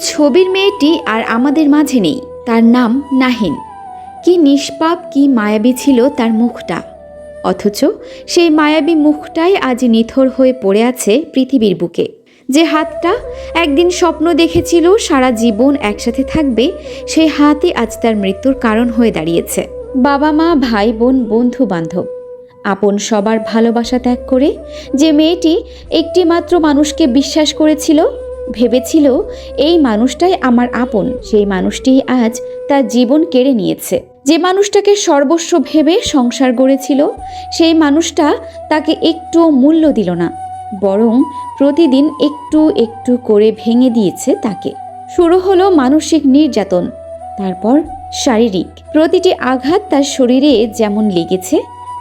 ছবির মেয়েটি আর আমাদের মাঝে নেই। তার নাম নাহিন। কি নিষ্পাপ, কি মায়াবী ছিল তার মুখটা। অথচ সেই মায়াবী মুখটাই আজ নিথর হয়ে পড়ে আছে পৃথিবীর বুকে। যে হাতটা একদিন স্বপ্ন দেখেছিল সারা জীবন একসাথে থাকবে, সেই হাতই আজ তার মৃত্যুর কারণ হয়ে দাঁড়িয়েছে। বাবা মা, ভাই, বোন বন্ধু বান্ধব আপন সবার ভালোবাসা ত্যাগ করে যে মেয়েটি একটি মাত্র মানুষকে বিশ্বাস করেছিল ভেবেছিল, এই মানুষটাই আমার আপন, সেই মানুষটিই আজ তার জীবন কেড়ে নিয়েছে। যে মানুষটাকে সর্বস্ব ভেবে সংসার গড়েছিল, সেই মানুষটা তাকে একটু মূল্য দিল না, বরং প্রতিদিন একটু একটু করে ভেঙে দিয়েছে তাকে। শুরু হলো মানসিক নির্যাতন, তারপর শারীরিক। প্রতিটি আঘাত তার শরীরে যেমন লেগেছে,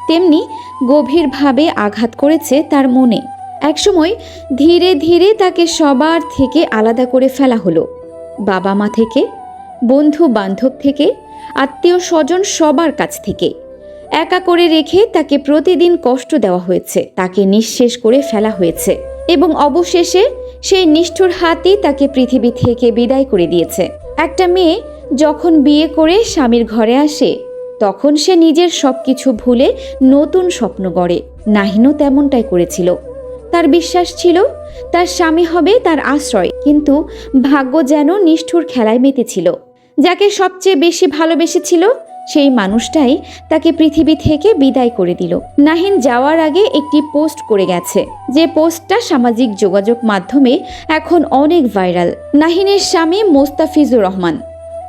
তেমনি গভীরভাবে আঘাত করেছে তার মনে। একসময় ধীরে ধীরে তাকে সবার থেকে আলাদা করে ফেলা হলো। বাবা মা থেকে বন্ধু বান্ধব থেকে আত্মীয় স্বজন সবার কাছ থেকে। একা করে রেখে তাকে প্রতিদিন কষ্ট দেওয়া হয়েছে, তাকে নিঃশেষ করে ফেলা হয়েছে এবং অবশেষে সেই নিষ্ঠুর হাতই তাকে পৃথিবী থেকে বিদায় করে দিয়েছে। একটা মেয়ে যখন বিয়ে করে স্বামীর ঘরে আসে, তখন সে নিজের সব কিছু ভুলে নতুন স্বপ্ন গড়ে। নাহিনও তেমনটাই করেছিল। তার বিশ্বাস ছিল, তার স্বামী হবে তার আশ্রয়। কিন্তু ভাগ্য যেন নিষ্ঠুর খেলায় মেতেছিল। যাকে সবচেয়ে বেশি ভালোবেসেছিল, সেই মানুষটাই তাকে পৃথিবী থেকে বিদায় করে দিল। নাহিন যাওয়ার আগে একটি পোস্ট করে গেছে, যে পোস্টটা সামাজিক যোগাযোগ মাধ্যমে এখন অনেক ভাইরাল। নাহিনের স্বামী Mostafizur Rahman,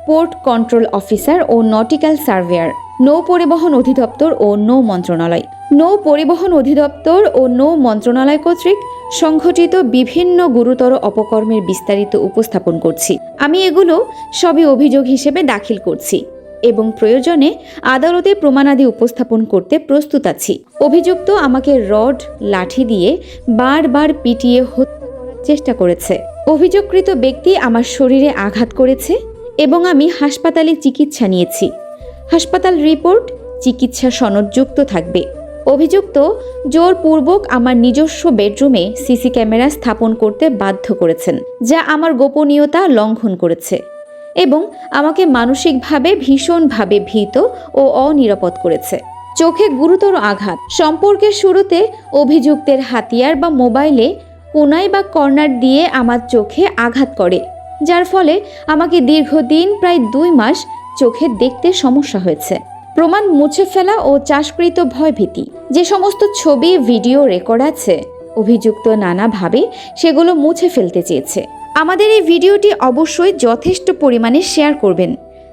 port control officer ও নটিক্যাল সার্ভেয়ার। নৌ পরিবহন অধিদপ্তর ও নৌ মন্ত্রণালয় নৌ পরিবহন অধিদপ্তর ও নৌ মন্ত্রণালয় কর্তৃক সংঘটিত বিভিন্ন গুরুতর অপকর্মের বিস্তারিত উপস্থাপন করছি। আমি এগুলো সবই অভিযোগ হিসেবে দাখিল করছি এবং প্রয়োজনে আদালতে প্রমাণাদি উপস্থাপন করতে প্রস্তুত আছি। অভিযুক্ত আমাকে রড, লাঠি দিয়ে বারবার পিটিয়ে হত্যা করার চেষ্টা করেছে। অভিযোগকৃত ব্যক্তি আমার শরীরে আঘাত করেছে এবং আমি হাসপাতালে চিকিৎসা নিয়েছি। হাসপাতাল রিপোর্ট, চিকিৎসা সনদযুক্ত থাকবে। অভিযুক্ত জোরপূর্বক আমার নিজস্ব বেডরুমে সিসি ক্যামেরা স্থাপন করতে বাধ্য করেছেন, যা আমার গোপনীয়তা লঙ্ঘন করেছে এবং আমাকে মানসিকভাবে ভীষণভাবে ভীত ও অনিরাপদ করেছে। চোখে গুরুতর আঘাত। সম্পর্কের শুরুতে অভিযুক্তের হাতিয়ার বা মোবাইলে কোনায় বা কর্নার দিয়ে আমার চোখে আঘাত করে, যার ফলে আমাকে দীর্ঘদিন, প্রায় দুই মাস চোখে দেখতে সমস্যা হয়েছে। প্রমাণ মুছে ফেলা ও চাষকৃত ভয়ভীতি। যে সমস্ত ছবি, ভিডিও, রেকর্ড আছে, অভিযুক্ত নানাভাবে সেগুলো মুছে ফেলতে চেয়েছে। আমাদের এই ভিডিওটি অবশ্যই যথেষ্ট পরিমাণে শেয়ার করবেন,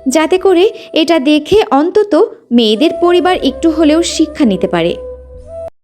যাতে করে এটা দেখে অন্তত মেয়েদের পরিবার একটু হলেও শিক্ষা নিতে পারে।